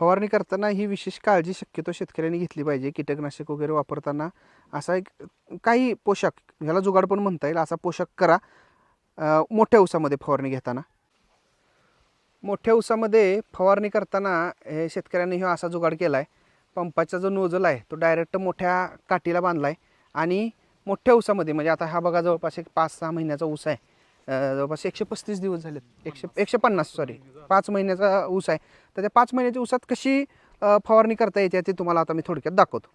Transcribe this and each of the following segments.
फवारणी करताना ही विशेष काळजी शक्यतो शेतकऱ्यांनी घेतली पाहिजे. कीटकनाशक वगैरे वापरताना असा एक काही पोशाख ह्याला जुगाड पण म्हणता येईल असा पोशाख करा. मोठ्या ऊसामध्ये फवारणी घेताना. मोठ्या उसामध्ये फवारणी करताना हे शेतकऱ्यांनी हा असा जुगाड केला आहे पंपाचा जो नोजल आहे तो डायरेक्ट मोठ्या काठीला बांधला आहे आणि मोठ्या ऊसामध्ये म्हणजे आता हा बघा जवळपास एक पाच सहा महिन्याचा ऊस आहे. जवळपास एकशे पस्तीस दिवस झालेत. एकशे एकशे पन्नास सॉरी पाच महिन्याचा ऊस आहे. तर त्या पाच महिन्याच्या ऊसात कशी फवारणी करता येते ते तुम्हाला आता मी थोडक्यात दाखवतो.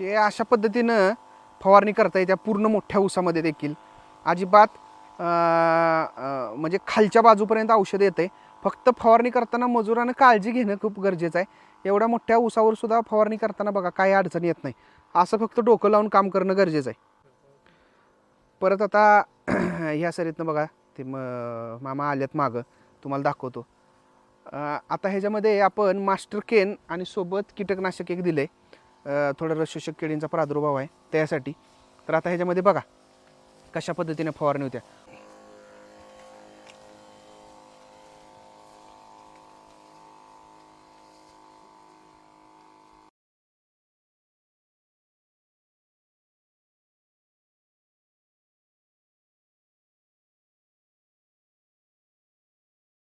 हे अशा पद्धतीनं फवारणी करता येत्या पूर्ण मोठ्या ऊसामध्ये देखील. अजिबात म्हणजे खालच्या बाजूपर्यंत औषध येते फक्त फवारणी करताना मजुरानं काळजी घेणं खूप गरजेचं आहे. एवढ्या मोठ्या ऊसावर सुद्धा फवारणी करताना बघा काही अडचण येत नाही. असं फक्त डोकं लावून काम करणं गरजेचं आहे. परत आता ह्या सरीतनं बघा ते म मामा आल्यात मागं. तुम्हाला दाखवतो. आता ह्याच्यामध्ये आपण मास्टर केन आणि सोबत कीटकनाशक एक दिलं आहे थोडं रसशोषक किडींचा प्रादुर्भाव आहे त्यासाठी. तर आता ह्याच्यामध्ये बघा कशा पद्धतीने फवारणी होत्या.